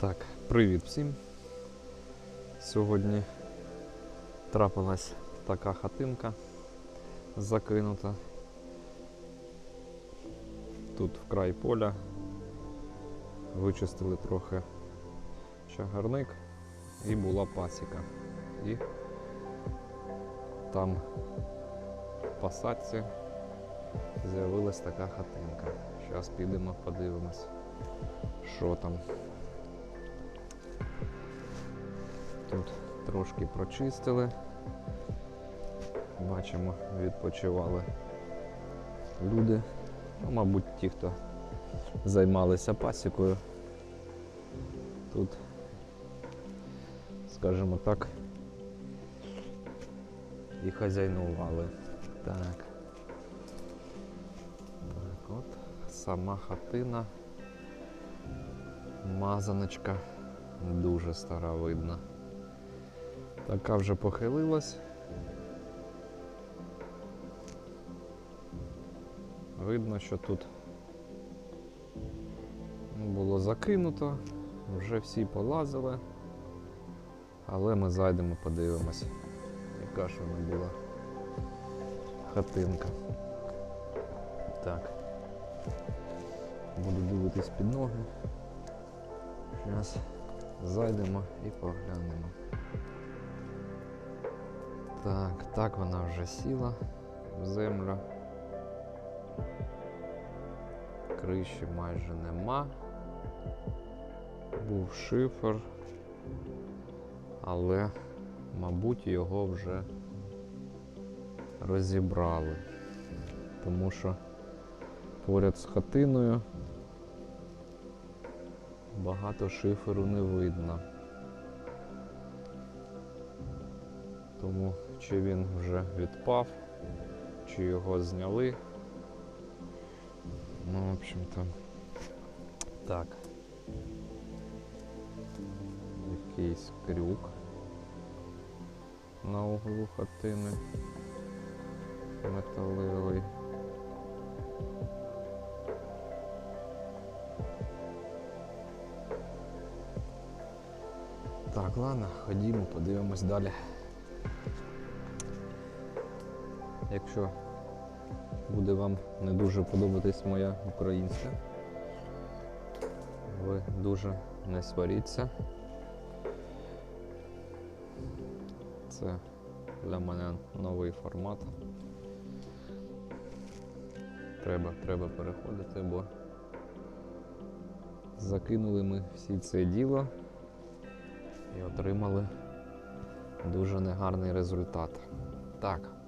Так, привіт всім. Сьогодні трапилась така хатинка закинута. Тут вкрай поля. Вичистили трохи чагарник і була пасіка. І там в посадці з'явилась така хатинка. Зараз підемо подивимось, що там. Тут трошки прочистили. Бачимо, відпочивали люди. Ну, мабуть, ті, хто займалися пасікою. Тут, скажімо так, і хазяйнували. Так. Так, от сама хатина. Мазаночка дуже стара видно. Така вже похилилась. Видно, що тут було закинуто, вже всі полазили, але ми зайдемо, подивимось, яка ж вона була хатинка. Так. Буду дивитись під ноги. Зараз зайдемо і поглянемо. Так, так вона вже сіла в землю. Криші майже нема. Був шифер, але, мабуть, його вже розібрали, тому що поряд з хатиною багато шиферу не видно. Тому чи він вже відпав, чи його зняли. Ну, в общем-то, так. Якийсь крюк на углу хатини металевий. Так, ладно, ходімо, подивимось далі. Якщо буде вам не дуже подобатись моя українська, ви дуже не сваріться. Це для мене новий формат. Треба, треба переходити, бо закинули ми всі це діло і отримали дуже негарний результат. Так.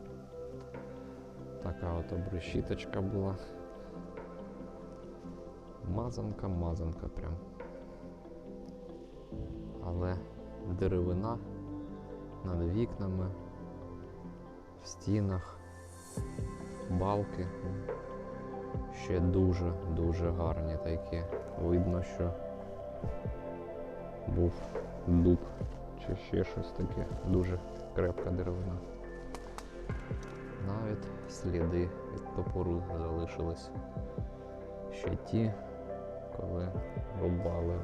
Така от обрешіточка була. Мазанка, мазанка прям. Але деревина над вікнами, в стінах, балки ще дуже-дуже гарні такі. Видно, що був дуб чи ще щось таке. Дуже крепка деревина. Навіть сліди від топору залишились ще ті, коли рубали.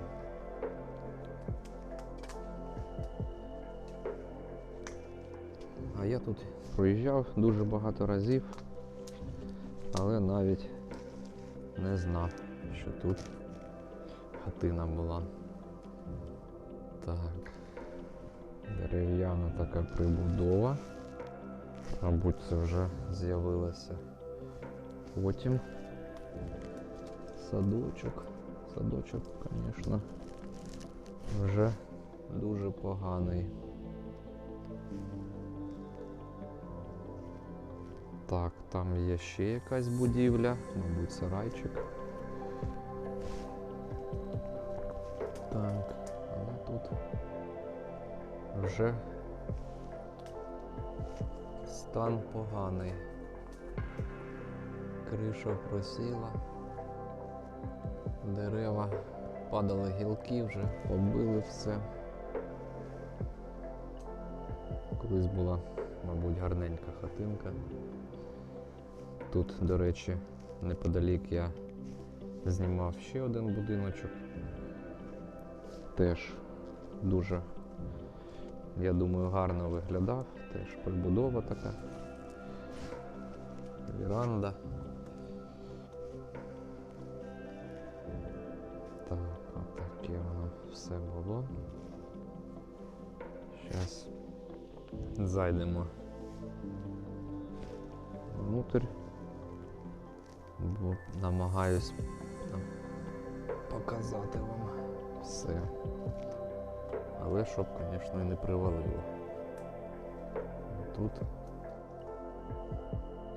А я тут проїжджав дуже багато разів, але навіть не знав, що тут хатина була. Так, дерев'яна така прибудова. Мабуть, це вже з'явилося потім. Садочок. Садочок, звісно, вже дуже поганий. Так, там є ще якась будівля, мабуть, сарайчик. Так, але тут вже стан поганий. Криша просіла, дерева падали гілки вже, побили все. Колись була, мабуть, гарненька хатинка. Тут, до речі, неподалік я знімав ще один будиночок. теж дуже, я думаю, гарно виглядав. Теж прибудова така. Віранда. Так, отаке воно все було. Зараз зайдемо внутрь, бо намагаюсь нам показати вам все. Але щоб, звісно, і не привалило. Тут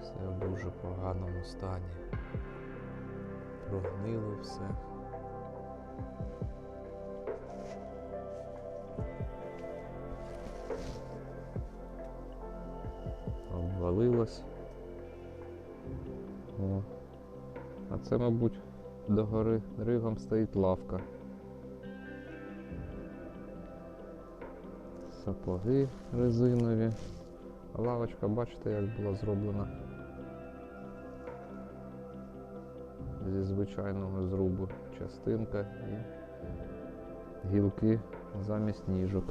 все в дуже поганому стані. Прогнило все. Обвалилось. О. А це, мабуть, до гори дригом стоїть лавка. Сапоги резинові. Лавочка, бачите, як була зроблена зі звичайного зрубу. Частинка і гілки замість ніжок.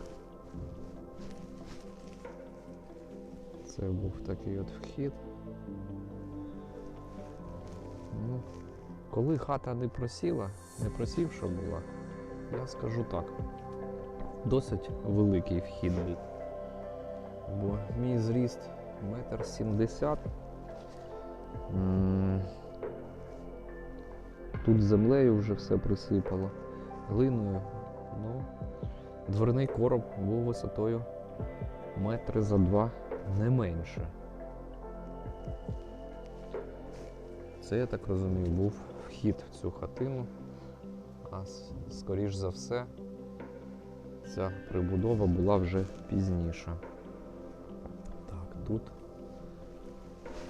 Це був такий от вхід. Ну, коли хата не просіла, не просівша була, я скажу так. Досить великий вхід. Бо мій зріст метр сімдесят. М, Тут землею вже все присипало, глиною. Ну, дверний короб був висотою метри за два, не менше. Це, я так розумію, був вхід в цю хатину, а скоріш за все, ця прибудова була вже пізніша. Так, тут.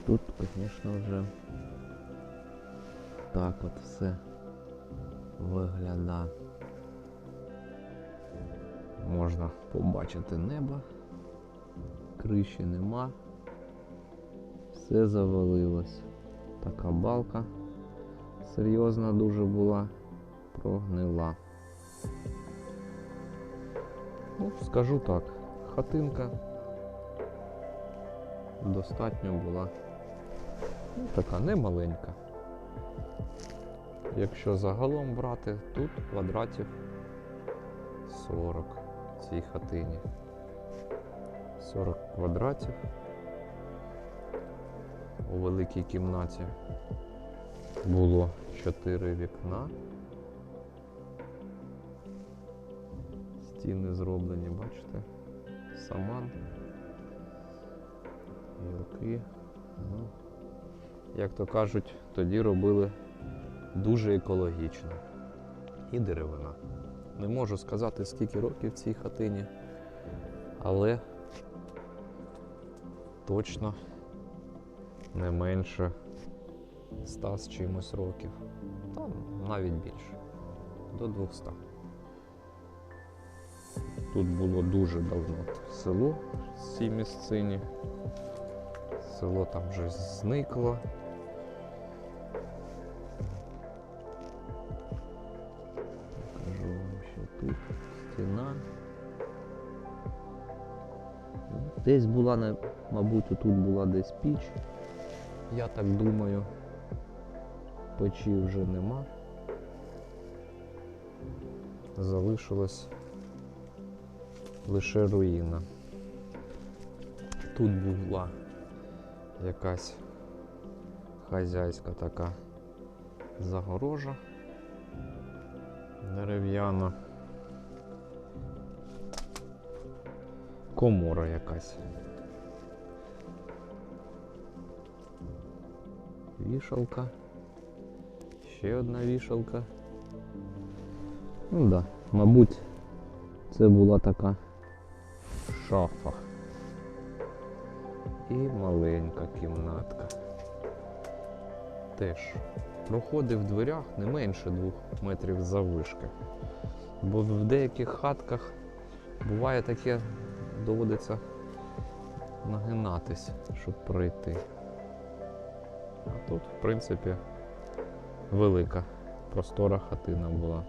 Тут, звісно, вже так от все виглядає. Можна побачити небо, криші нема, все завалилось. Така балка серйозна дуже була, прогнила. Ну, скажу так, хатинка достатньо була ну, така немаленька. Якщо загалом брати, тут квадратів 40 в цій хатині. 40 квадратів у великій кімнаті було 4 вікна. Стіни зроблені, бачите? Саман. Гілки. Ну, як то кажуть, тоді робили дуже екологічно. І деревина. Не можу сказати, скільки років цій хатині, але точно не менше ста з чимось років. Та навіть більше. До 200. Тут було дуже давно село в цій місцині. Село там вже зникло. Покажу вам, що тут стіна. Десь була, мабуть, тут була десь піч. Я так думаю, печі вже нема. Залишилась лише руїна. Тут була якась хазяйська така загорожа дерев'яна. Комора якась. Вішалка. Ще одна вішалка. Ну да, мабуть, це була така шафа. І маленька кімнатка. Теж проходи в дверях не менше двох метрів заввишки. Бо в деяких хатках буває таке, доводиться нагинатись, щоб пройти. А тут, в принципі, велика простора хатина була.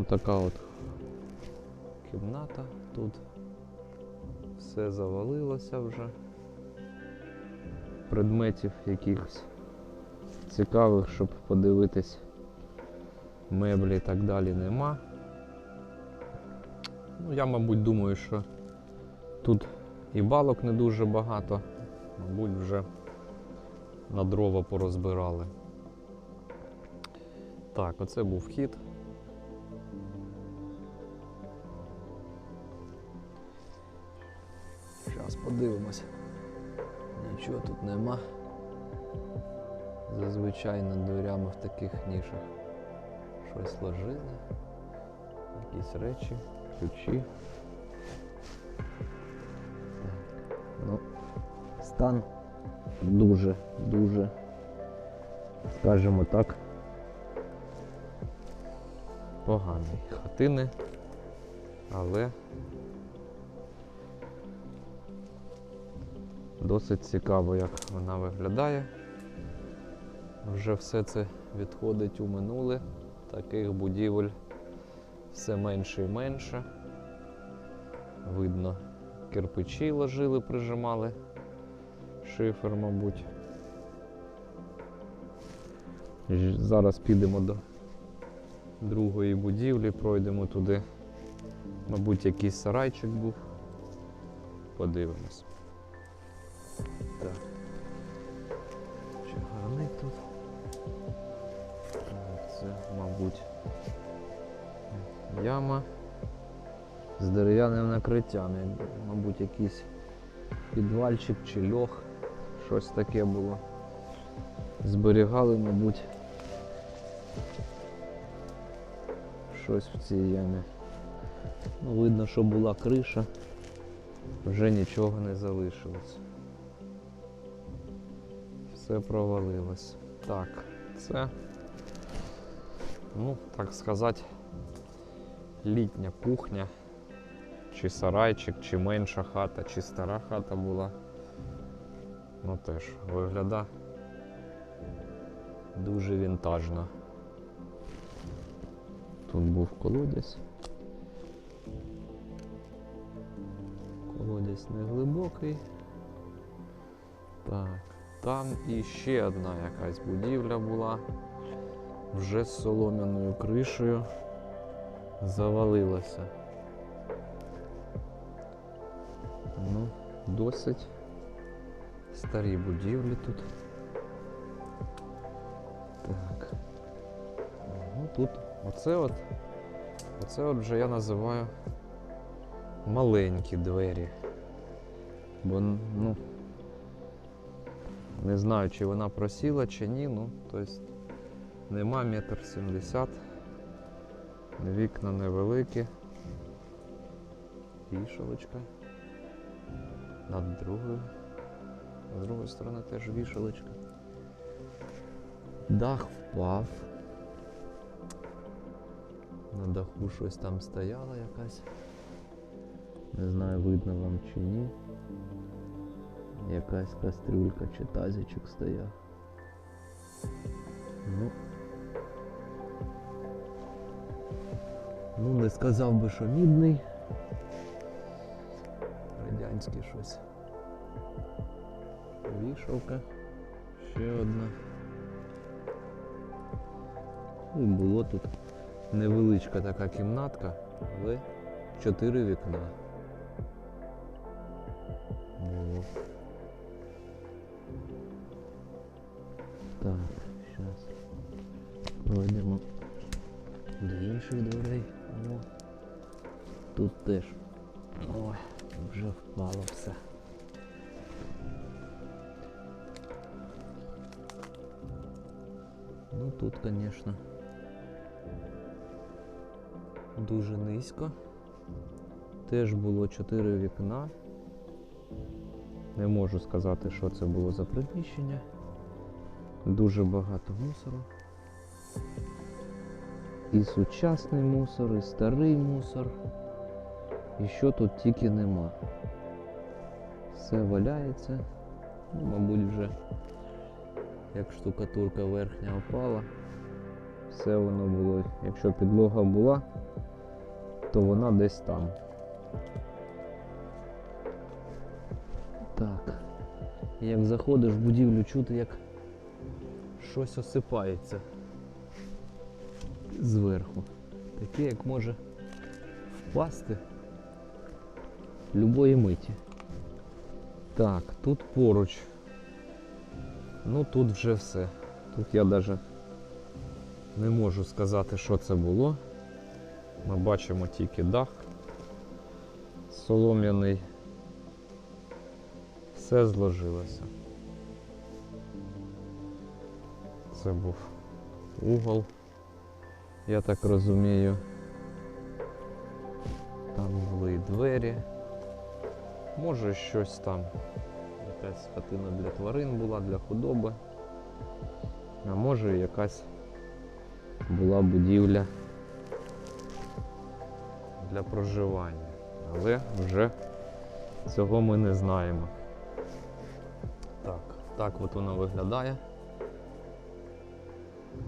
Ось така от кімната тут. Все завалилося вже. Предметів якихось цікавих, щоб подивитись меблі і так далі нема. Ну, я, мабуть, думаю, що тут і балок не дуже багато, мабуть, вже на дрова порозбирали. Так, оце був вхід. Зараз подивимось. Нічого тут нема. Зазвичай над дверями в таких нішах щось ложили. Якісь речі, ключі. Ну, стан дуже, дуже, скажімо так, поганий. Хатини, але досить цікаво, як вона виглядає. Вже все це відходить у минуле. Таких будівель все менше і менше. Видно, кирпичі ложили, прижимали. Шифер, мабуть. Зараз підемо до другої будівлі, пройдемо туди. Мабуть, якийсь сарайчик був. Подивимось. Так. Чагарник тут. Це, мабуть, яма з дерев'яним накриттям. Мабуть, якийсь підвальчик чи льох. Щось таке було. Зберігали, мабуть, щось в цій ямі. Ну, видно, що була криша, вже нічого не залишилось. Все провалилось. Так, це, ну, так сказати, літня кухня, чи сарайчик, чи менша хата, чи стара хата була. Ну теж вигляда дуже вінтажно. Тут був колодязь. Колодязь не глибокий. Так, там іще одна якась будівля була. Вже з солом'яною кришею завалилася. Ну, досить старі будівлі тут. Так. Ну тут оце от. Оце от вже я називаю маленькі двері. Бо, ну, не знаю, чи вона просіла, чи ні, ну, тобто нема метр сімдесят. Вікна невеликі. Вішалочка. Над другою. З другої сторони теж вішалочка. Дах впав. На даху щось там стояло якась. Не знаю, видно вам чи ні. Якась кастрюлька чи тазичок стояв. Ну. Ну, не сказав би, що мідний. Радянське щось. Вішалка. Ще одна. Ну, і було тут невеличка така кімнатка, але чотири вікна. Так, зараз пройдемо до інших дверей. О, тут теж. Ой, вже впало все. Ну тут, звісно, дуже низько. Теж було чотири вікна. Не можу сказати, що це було за приміщення. Дуже багато мусору. І сучасний мусор, і старий мусор. І що тут тільки нема. Все валяється. Ну, мабуть, вже як штукатурка верхня опала, все воно було. Якщо підлога була, то вона десь там. Так. Як заходиш в будівлю, чути, як щось осипається зверху. Таке, як може впасти любої миті. Так, тут поруч. Ну тут вже все. Тут я навіть не можу сказати, що це було. Ми бачимо тільки дах солом'яний. Все зложилося. Це був угол, я так розумію. Там були двері. Може щось там. Якась хатина для тварин була, для худоби. А може якась була будівля для проживання. Але вже цього ми не знаємо. Так, от воно виглядає.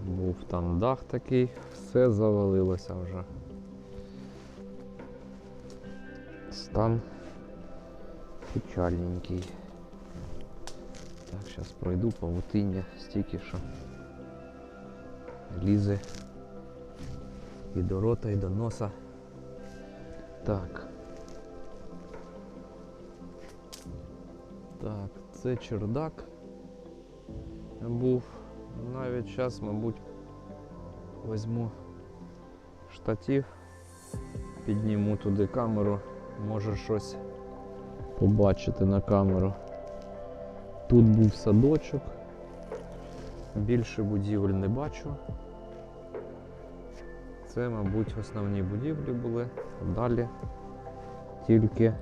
Був там дах такий, все завалилося вже. Стан печальненький. Так, зараз пройду павутиння стільки, що лізе і до рота, і до носа. Так. Так, це чердак був. Навіть зараз, мабуть, візьму штатив, підніму туди камеру, може щось побачити на камеру. Тут був садочок. Більше будівель не бачу. Це, мабуть, основні будівлі були. Далі тільки,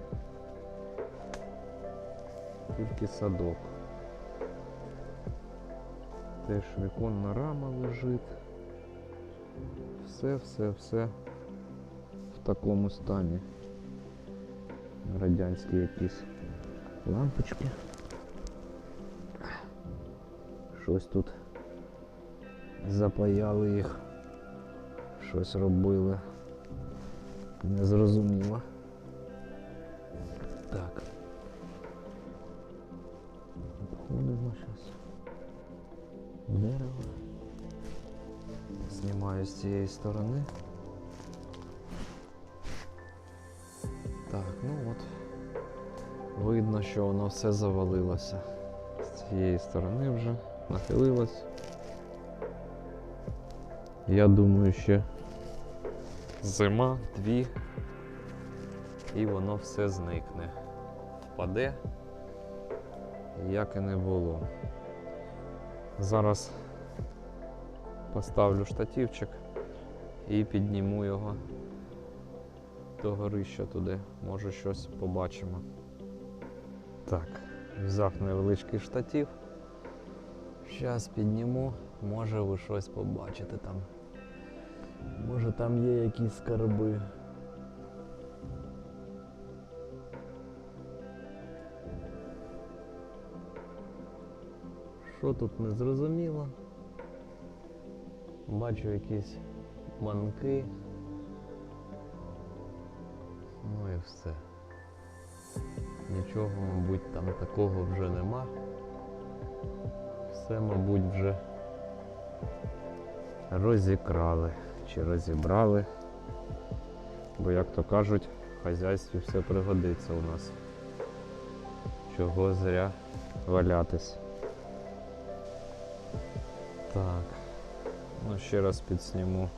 тільки садок. Теж віконна рама лежить. Все, все, все в такому стані. Радянські якісь лампочки. Щось тут запаяли їх, щось робили. Незрозуміло. Так. Цієї сторони. Так, ну от. Видно, що воно все завалилося. З цієї сторони вже нахилилось. Я думаю, ще зима, дві, і воно все зникне. Впаде, як і не було. Зараз поставлю штативчик і підніму його до горища туди. Може щось побачимо. Так, взяв невеличкий штатив. Зараз підніму, може ви щось побачите там. Може там є якісь скарби. Що тут не зрозуміло? Бачу якісь манки. Ну і все. Нічого, мабуть, там такого вже нема. Все, мабуть, вже розікрали чи розібрали. Бо, як то кажуть, в хазяйстві все пригодиться у нас. Чого зря валятись. Так, ну ще раз підсніму.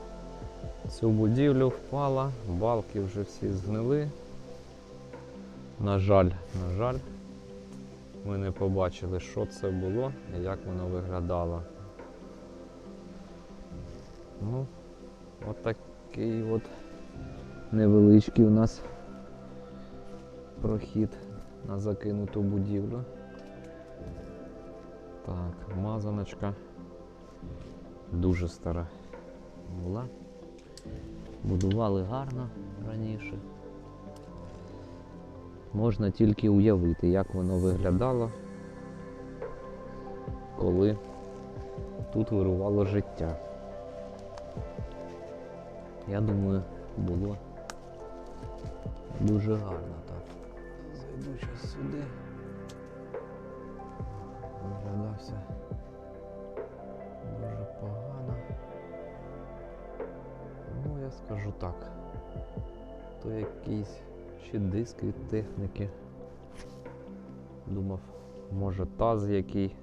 Цю будівлю впала, балки вже всі згнили. На жаль, на жаль, ми не побачили, що це було і як воно виглядало. Ну, от от невеличкий у нас прохід на закинуту будівлю. Так, мазаночка дуже стара була. Будували гарно раніше. Можна тільки уявити, як воно виглядало, коли тут вирувало життя. я думаю, було дуже гарно так. Зайду зараз сюди. Виглядався дуже погано. Скажу так. То якийсь ще диск від техніки. Думав, може таз який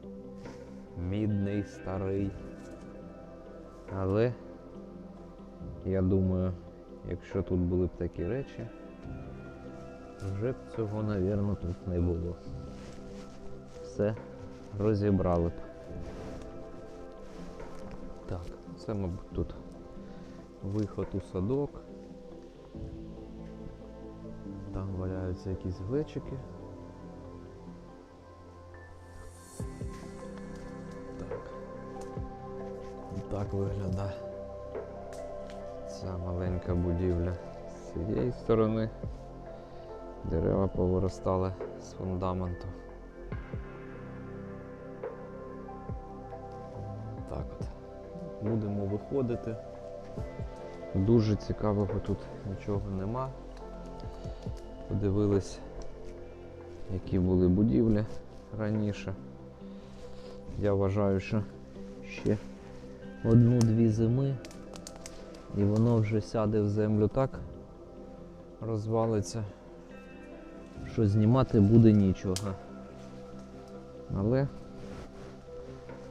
мідний, старий. Але я думаю, якщо тут були б такі речі, вже б цього, напевно, тут не було. Все розібрали б. Так, це, мабуть, тут виход у садок. Там валяються якісь глечики. Так. Так виглядає ця маленька будівля з цієї сторони. Дерева повиростали з фундаменту. Так от. Будемо виходити. Дуже цікавого тут нічого нема. Подивились, які були будівлі раніше. Я вважаю, що ще одну-дві зими і воно вже сяде в землю так, розвалиться, що знімати буде нічого. Але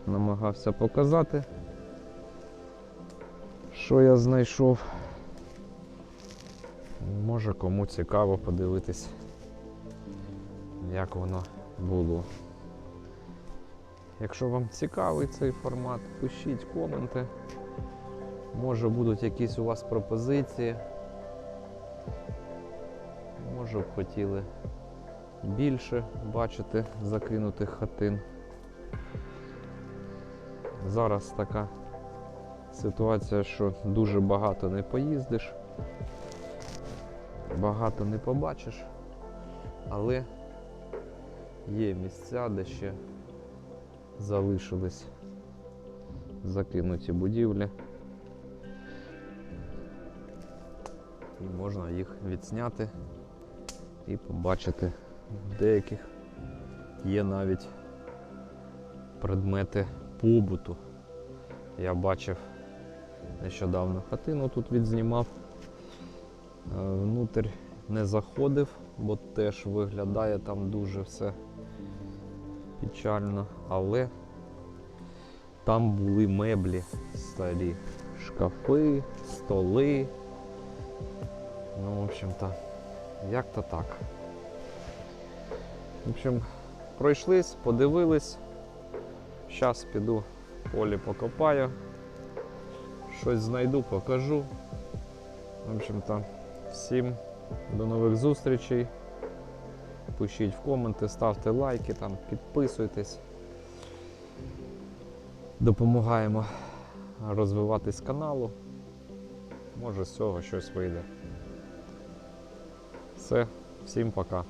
намагався показати, що я знайшов. Може кому цікаво подивитись, як воно було. Якщо вам цікавий цей формат, пишіть коменти. Може будуть якісь у вас пропозиції. Може б хотіли більше бачити закинутих хатин. Зараз така ситуація, що дуже багато не поїздиш, багато не побачиш, але є місця, де ще залишились закинуті будівлі. І можна їх відсняти і побачити. В деяких є навіть предмети побуту. Я бачив нещодавно хатину тут відзнімав. Е, Внутрь не заходив, бо теж виглядає там дуже все печально, але там були меблі старі, шкафи, столи. Ну, в общем-то, як-то так. В общем, пройшлись, подивились. Зараз піду в полі покопаю. Щось знайду, покажу. В общем-то, всім до нових зустрічей. Пишіть в коменти, ставте лайки, там, підписуйтесь. Допомагаємо розвиватись каналу. Може з цього щось вийде. Все, всім пока.